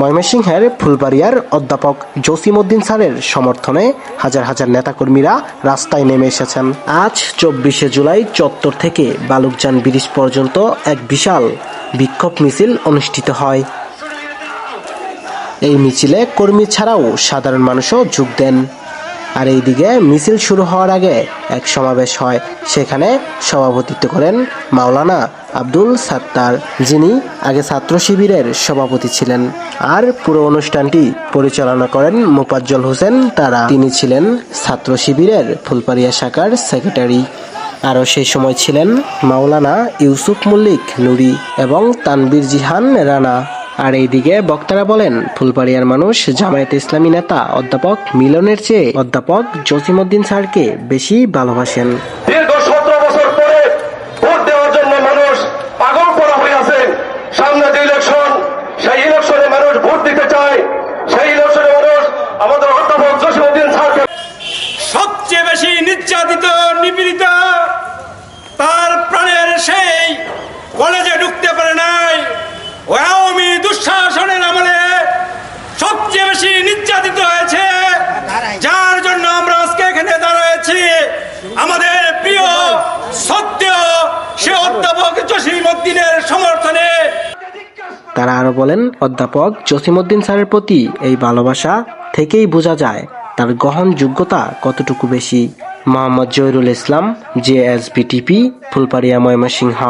ময়মনসিংহের ফুলবাড়িয়ার অধ্যাপক জসিমউদ্দিন স্যারের সমর্থনে হাজার হাজার নেতাকর্মীরা রাস্তায় নেমে এসেছেন। আজ চব্বিশে জুলাই চত্বর থেকে বালুকজান ব্রিজ পর্যন্ত এক বিশাল বিক্ষোভ মিছিল অনুষ্ঠিত হয়। এই মিছিলে কর্মী ছাড়াও সাধারণ মানুষও যোগ দেন। আর এইদিকে মিছিল শুরু হওয়ার আগে এক সমাবেশ হয়। সেখানে সভাপতিত্ব করেন মাওলানা আব্দুল সাত্তার, যিনি আগে ছাত্র শিবিরের সভাপতি ছিলেন। আর পুরো অনুষ্ঠানটি পরিচালনা করেন মোপাজ্জল হোসেন তারা। তিনি ছিলেন ছাত্র শিবিরের ফুলপাড়িয়া শাখার সেক্রেটারি। আরও সেই সময় ছিলেন মাওলানা ইউসুফ মল্লিক নুরি এবং তানবীর জিহান রানা। আর এইদিকে বক্তারা বলেন ফুলবাড়িয়ার মানুষ জামায়াত ইসলামী নেতা অধ্যাপক মিলনের চেয়ে অধ্যাপক জসিমউদ্দিন স্যারকে বেশি ভালোবাসেন। দীর্ঘ সতেরো বছর পরে ভোট দেওয়ার জন্য মানুষ পাগল করা হয়ে আছে। সামনে যে ইলেকশন সেই ইলেকশনে মানুষ ভোট দিতে চায়। সেই ইলেকশনে মানুষ আমাদের অধ্যাপক স্যারকে সবচেয়ে বেশি নির্যাতিত নিপীড়িত তার প্রাণের সেই কলেজে ঢুকতে পারে নাই। তারা আরও বলেন, অধ্যাপক জসিমউদ্দিন স্যারের প্রতি এই ভালোবাসা থেকেই বোঝা যায় তার গ্রহণযোগ্যতা কতটুকু বেশি। Mohammad Zahirul Islam J S BTP Fulpariya Mymensingh.